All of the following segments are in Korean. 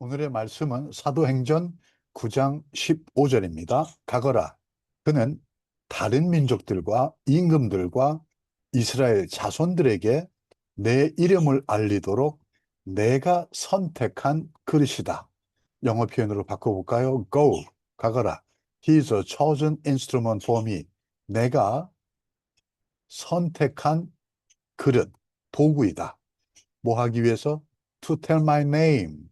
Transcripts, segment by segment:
오늘의 말씀은 사도행전 9장 15절입니다. 가거라. 그는 다른 민족들과 임금들과 이스라엘 자손들에게 내 이름을 알리도록 내가 선택한 그릇이다. 영어 표현으로 바꿔볼까요? Go. 가거라. He is a chosen instrument for me. 내가 선택한 그릇, 도구이다. 뭐 하기 위해서? To tell my name.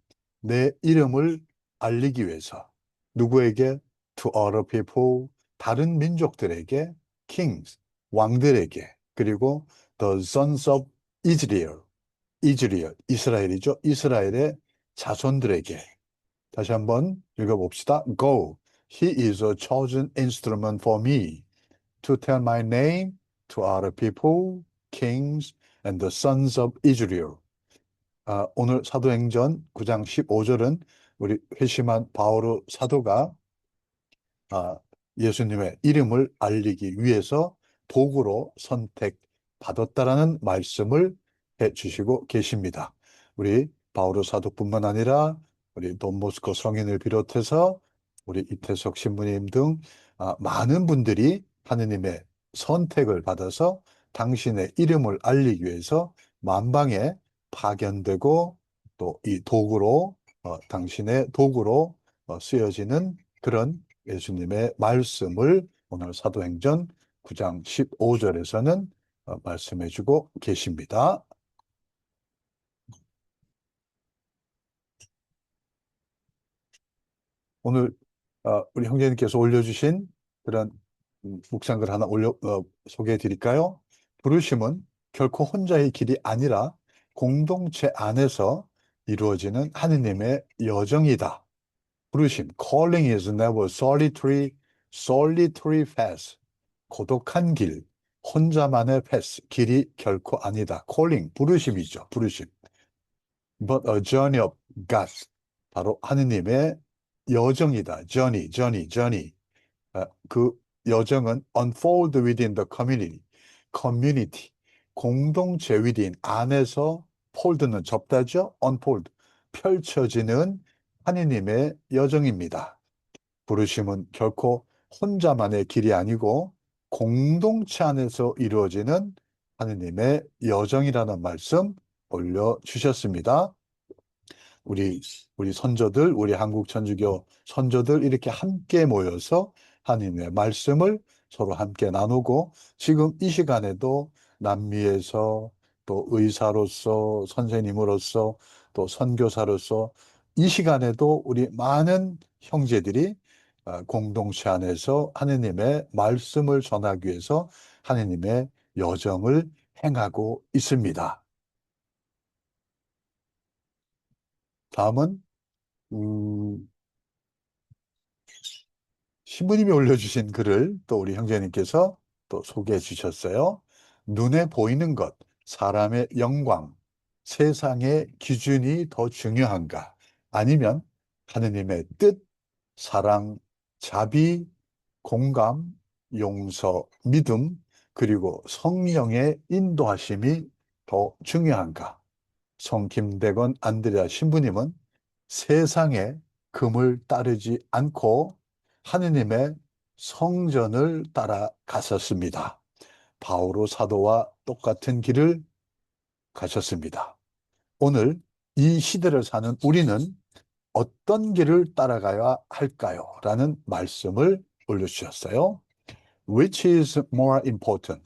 내 이름을 알리기 위해서. 누구에게? To other people. 다른 민족들에게. Kings. 왕들에게. 그리고 the sons of Israel. 이스라엘. 이스라엘이죠. 이스라엘의 자손들에게. 다시 한번 읽어봅시다. Go. He is a chosen instrument for me to tell my name to other people, kings, and the sons of Israel. 아, 오늘 사도행전 9장 15절은 우리 회심한 바오로 사도가 아, 예수님의 이름을 알리기 위해서 도구로 선택받았다라는 말씀을 해 주시고 계십니다. 우리 바오로 사도뿐만 아니라 우리 돈보스코 성인을 비롯해서 우리 이태석 신부님 등 아, 많은 분들이 하느님의 선택을 받아서 당신의 이름을 알리기 위해서 만방에 파견되고 또 이 도구로 어, 당신의 도구로 어, 쓰여지는 그런 예수님의 말씀을 오늘 사도행전 9장 15절에서는 어, 말씀해 주고 계십니다. 오늘 어, 우리 형제님께서 올려주신 그런 음, 묵상글 하나 올려 어, 소개해 드릴까요? 부르심은 결코 혼자의 길이 아니라 공동체 안에서 이루어지는 하느님의 여정이다. 부르심, calling is never solitary, solitary path. 고독한 길, 혼자만의 패스, 길이 결코 아니다. calling, 부르심이죠. 부르심. But a journey of God. 바로 하느님의 여정이다. journey, journey, journey. 아, 그 여정은 unfold within the community. community. 공동체 within 안에서 fold는 접다죠. unfold. 펼쳐지는 하느님의 여정입니다. 부르심은 결코 혼자만의 길이 아니고 공동체 안에서 이루어지는 하느님의 여정이라는 말씀 올려주셨습니다. 우리, 우리 선조들, 우리 한국 천주교 선조들 이렇게 함께 모여서 하느님의 말씀을 서로 함께 나누고 지금 이 시간에도 남미에서 또 의사로서 선생님으로서 또 선교사로서 이 시간에도 우리 많은 형제들이 아, 공동체 안에서 하느님의 말씀을 전하기 위해서 하느님의 여정을 행하고 있습니다. 다음은 음, 신부님이 올려주신 글을 또 우리 형제님께서 또 소개해 주셨어요. 눈에 보이는 것, 사람의 영광, 세상의 기준이 더 중요한가? 아니면 하느님의 뜻, 사랑, 자비, 공감, 용서, 믿음, 그리고 성령의 인도하심이 더 중요한가? 성 김대건 안드레아 신부님은 세상의 금을 따르지 않고 하느님의 성전을 따라갔었습니다. 바오로 사도와 똑같은 길을 가셨습니다. 오늘 이 시대를 사는 우리는 어떤 길을 따라가야 할까요? 라는 말씀을 올려주셨어요. Which is more important?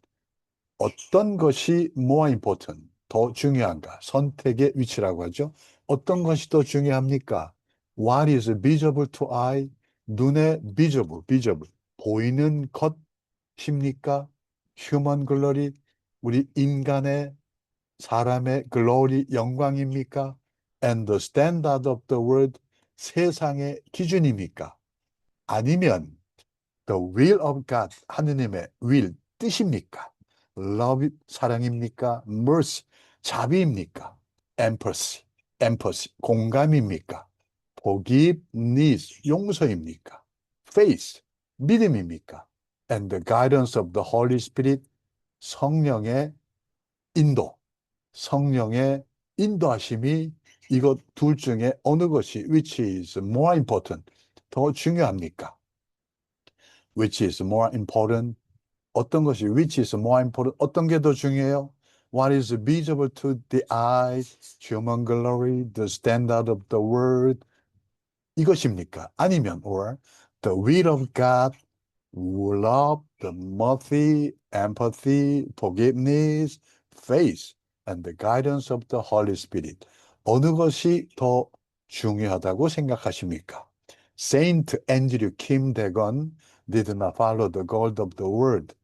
어떤 것이 more important? 더 중요한가? 선택의 위치라고 하죠. 어떤 것이 더 중요합니까? What is visible to eye? 눈에 visible, visible. 보이는 것입니까? Human glory, 우리 인간의 사람의 glory, 영광입니까? and the standard of the world, 세상의 기준입니까? 아니면 the will of God, 하느님의 will, 뜻입니까? love, 사랑입니까? mercy, 자비입니까? empathy, empathy, 공감입니까? forgiveness, 용서입니까? faith, 믿음입니까? And the guidance of the Holy Spirit, 성령의 인도, 성령의 인도하심이 이것 둘 중에 어느 것이 which is more important 더 중요합니까? which is more important 어떤 것이 which is more important 어떤 게 더 중요해요? What is visible to the eye, human glory, the standard of the world 이것입니까? 아니면 or the will of God, love, the mercy, empathy, forgiveness, faith, and the guidance of the Holy Spirit. 어느 것이 더 중요하다고 생각하십니까? Saint Andrew Kim Dagon did not follow the gold of the world.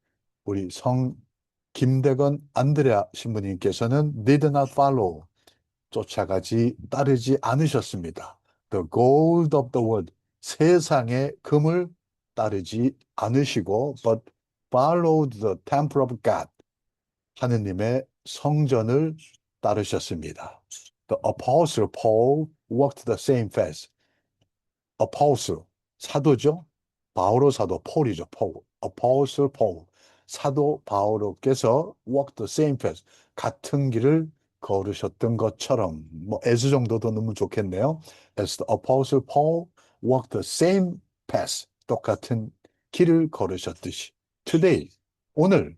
우리 성 김대건 안드레아 신부님께서는 did not follow 쫓아가지 따르지 않으셨습니다. The gold of the world 세상의 금을 따르지 않으시고 but followed the temple of God 하느님의 성전을 따르셨습니다. The apostle Paul walked the same path. apostle 사도죠. 바오로 사도 폴이죠. 폴. apostle Paul 사도 바오로께서 walk the same path 같은 길을 걸으셨던 것처럼 뭐 as 정도도 너무 좋겠네요. As the apostle Paul walked the same path 똑같은 길을 걸으셨듯이 today 오늘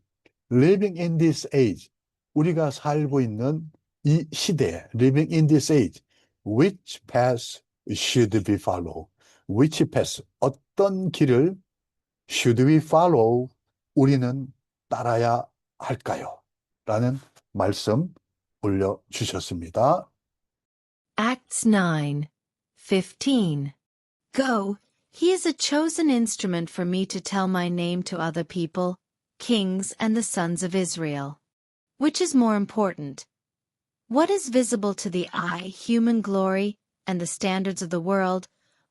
living in this age 우리가 살고 있는 이 시대에 living in this age which path should we follow? which path 어떤 길을 should we follow? 우리는 따라야 할까요? 라는 말씀 올려주셨습니다. Acts 9, 15. Go, he is a chosen instrument for me to tell my name to other people, kings and the sons of Israel. Which is more important? What is visible to the eye, human glory, and the standards of the world,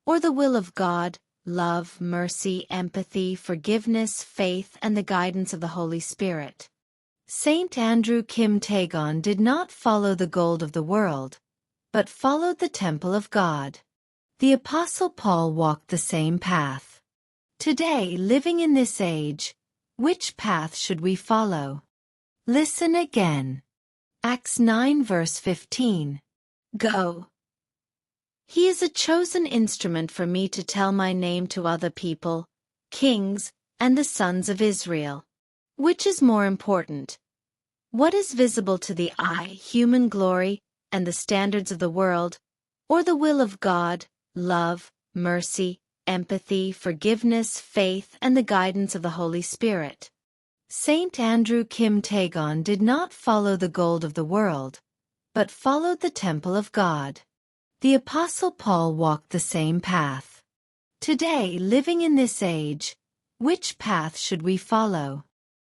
or the will of God, love, mercy, empathy, forgiveness, faith, and the guidance of the Holy Spirit? Saint Andrew Kim Taegon did not follow the gold of the world, but followed the temple of God. The Apostle Paul walked the same path. Today, living in this age, which path should we follow? Listen again. Acts 9 verse 15. Go. He is a chosen instrument for me to tell my name to other people, kings, and the sons of Israel. Which is more important? What is visible to the eye, human glory, and the standards of the world, or the will of God, love, mercy, empathy, forgiveness, faith, and the guidance of the Holy Spirit? Saint Andrew Kim Taegon did not follow the gold of the world, but followed the temple of God. The Apostle Paul walked the same path. Today, living in this age, which path should we follow?